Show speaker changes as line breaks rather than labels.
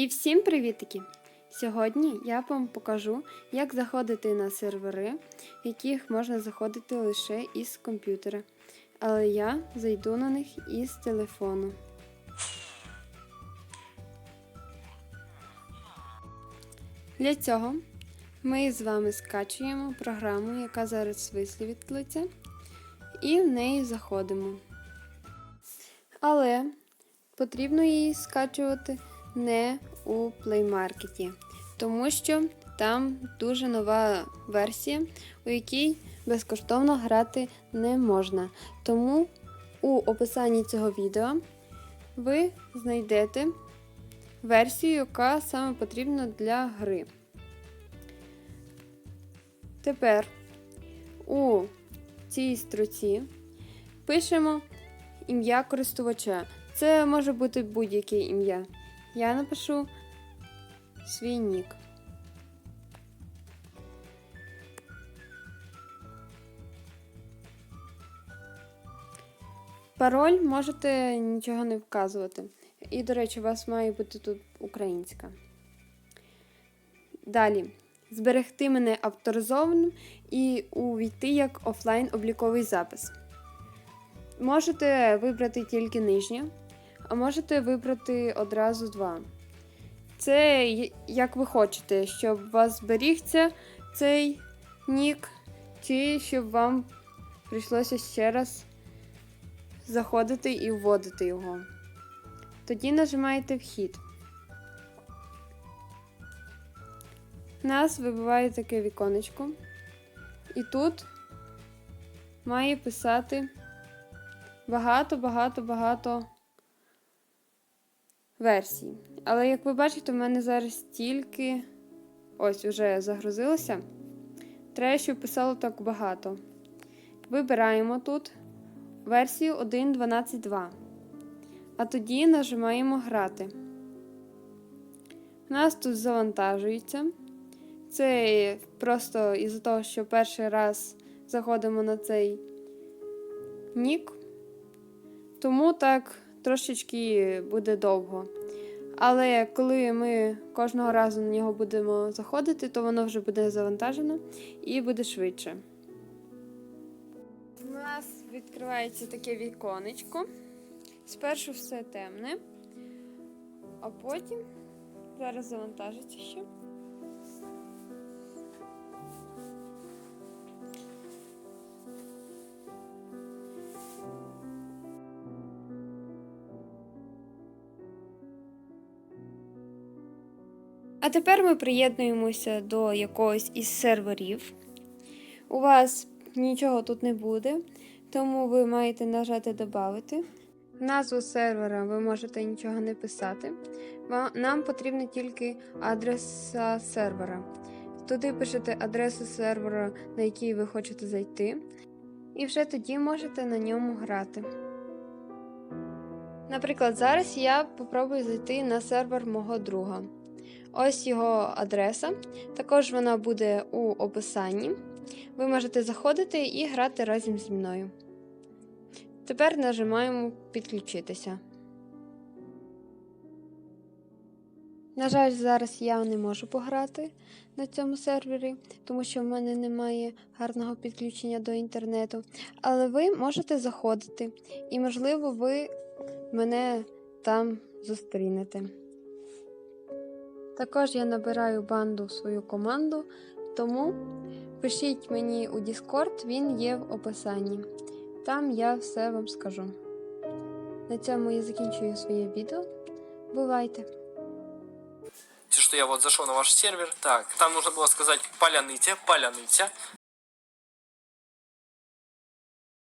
І всім привітики! Сьогодні я вам покажу, як заходити на сервери, яких можна заходити лише із комп'ютера. Але я зайду на них із телефону. Для цього ми з вами скачуємо програму, яка зараз висвітлиться, і в неї заходимо. Але потрібно її скачувати не у Market, тому що там дуже нова версія, у якій безкоштовно грати не можна. Тому у описанні цього відео ви знайдете версію, яка саме потрібна для гри. Тепер у цій строці пишемо ім'я користувача. Це може бути будь-яке ім'я. Я напишу свій нік. Пароль можете нічого не вказувати. І, до речі, у вас має бути тут українська. Далі. Зберегти мене авторизованим і увійти як офлайн обліковий запис. Можете вибрати тільки нижнє, а можете вибрати одразу два. Це як ви хочете, щоб у вас зберігся цей нік, чи щоб вам прийшлося ще раз заходити і вводити його. Тоді нажимаєте вхід. Нас вибиває таке віконечко. І тут має писати багато, багато, багато версій. Але як ви бачите, в мене зараз тільки ось уже загрузилося. Треба, щоб писало так багато. Вибираємо тут версію 1.12.2. А тоді нажимаємо Грати. У нас тут завантажується. Це просто із-за того, що перший раз заходимо на цей нік. Тому так трошечки буде довго. Але коли ми кожного разу на нього будемо заходити, то воно вже буде завантажено і буде швидше. У нас відкривається таке віконечко. Спершу все темне, а потім зараз завантажиться ще. А тепер ми приєднуємося до якогось із серверів. У вас нічого тут не буде, тому ви маєте нажати Добавити. Назву сервера ви можете нічого не писати. Нам потрібна тільки адреса сервера. Туди пишете адресу сервера, на який ви хочете зайти, і вже тоді можете на ньому грати. Наприклад, зараз я попробую зайти на сервер мого друга. Ось його адреса. Також вона буде у описанні. Ви можете заходити і грати разом зі мною. Тепер нажимаємо підключитися. На жаль, зараз я не можу пограти на цьому сервері, тому що в мене немає гарного підключення до інтернету. Але ви можете заходити, і, можливо, ви мене там зустрінете. Також я набираю банду в свою команду, тому пишіть мені у Discord, він є в описанні. Там я все вам скажу. На цьому я закінчую своє відео. Бувайте!
что я вот зашел на ваш сервер. Так, там нужно было сказать поляныте, поляныте.